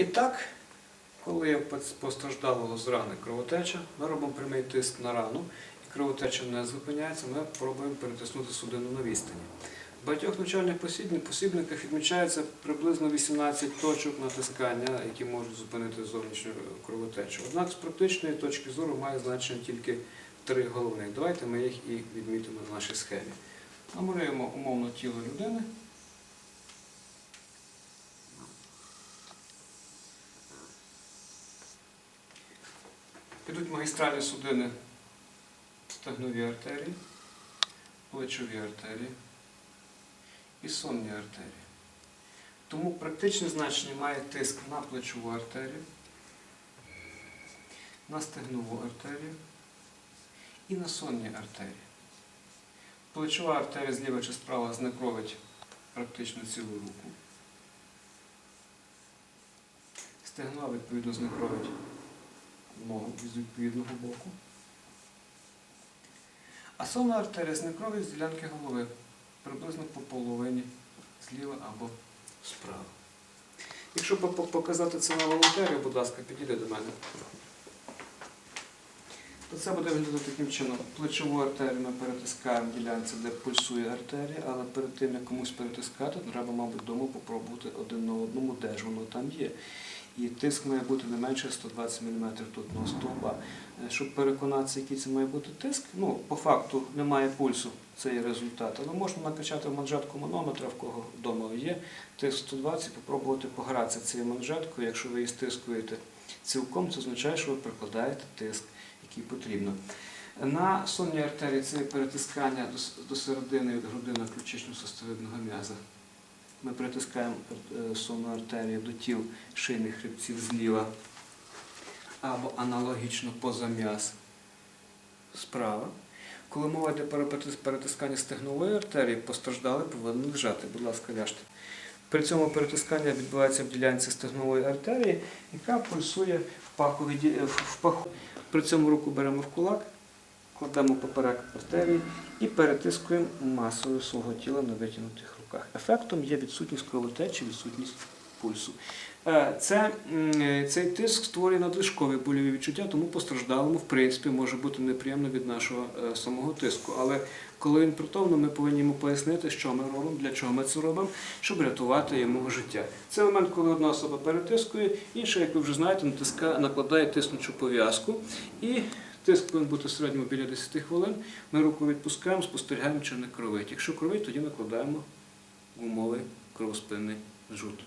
І так, коли постраждало з рани кровотеча, ми робимо прямий тиск на рану, і кровотеча не зупиняється, ми пробуємо перетиснути судину на відстані. В багатьох навчальних посібниках відмічається приблизно 18 точок натискання, які можуть зупинити зовнішню кровотечу. Однак з практичної точки зору має значення тільки три головних. Давайте ми їх і відмітимо на нашій схемі. Намалюємо умовно тіло людини. Підуть магістральні судини стегнові артерії, плечові артерії і сонні артерії. Тому практичне значення має тиск на плечову артерію, на стегнову артерію і на сонні артерії. Плечова артерія зліва чи справа знекровить практично цілу руку. Стегнова, відповідно, знекровить ногу з відповідного боку. А сонна артерія знекровить з ділянки голови приблизно по половині зліва або справа. Якщо по- по- показати це на волонтері, будь ласка, підійди до мене. То це буде виглядати таким чином. Плечову артерію ми перетискаємо в ділянці, де пульсує артерія, але перед тим, як комусь перетискати, треба, мабуть, вдома попробувати один на одному, де ж воно там є. І тиск має бути не менше 120 мм тутного стовба. Щоб переконатися, який це має бути тиск, ну, по факту немає пульсу, це є результат. Але можна накачати манжетку манометра, в кого вдома є, тиск 120, попробувати погратися цією манжеткою. Якщо ви її стискуєте цілком, це означає, що ви прикладаєте тиск, який потрібно. На сонній артерії це перетискання до середини від грудини ключично-сустовидного м'яза. Ми притискаємо е, сонну артерію до тіл шийних хребців зліва або аналогічно поза м'яз справа. Коли мова йде про перетискання стегнової артерії, постраждалий повинен лежати. Будь ласка, ляжте. При цьому перетискання відбувається в ділянці стегнової артерії, яка пульсує в паху. При цьому руку беремо в кулак, кладемо поперек артерії і перетискуємо масою свого тіла на витягнутих руках. Ефектом є відсутність кровотечі, відсутність пульсу. Е, Це, цей тиск створює надлишкові больові відчуття, тому постраждалому, в принципі, може бути неприємно від нашого е, самого тиску. Але коли він притомно, ми повинні йому пояснити, що ми робимо, для чого ми це робимо, щоб рятувати йому життя. Це момент, коли одна особа перетискує, інша, як ви вже знаєте, натиска, накладає тиснучу пов'язку. І тиск повинен бути в середньому біля 10 хвилин. Ми руку відпускаємо, спостерігаємо, чи не кровить. Якщо кровить, тоді накладаємо гумовий кровоспинний жут.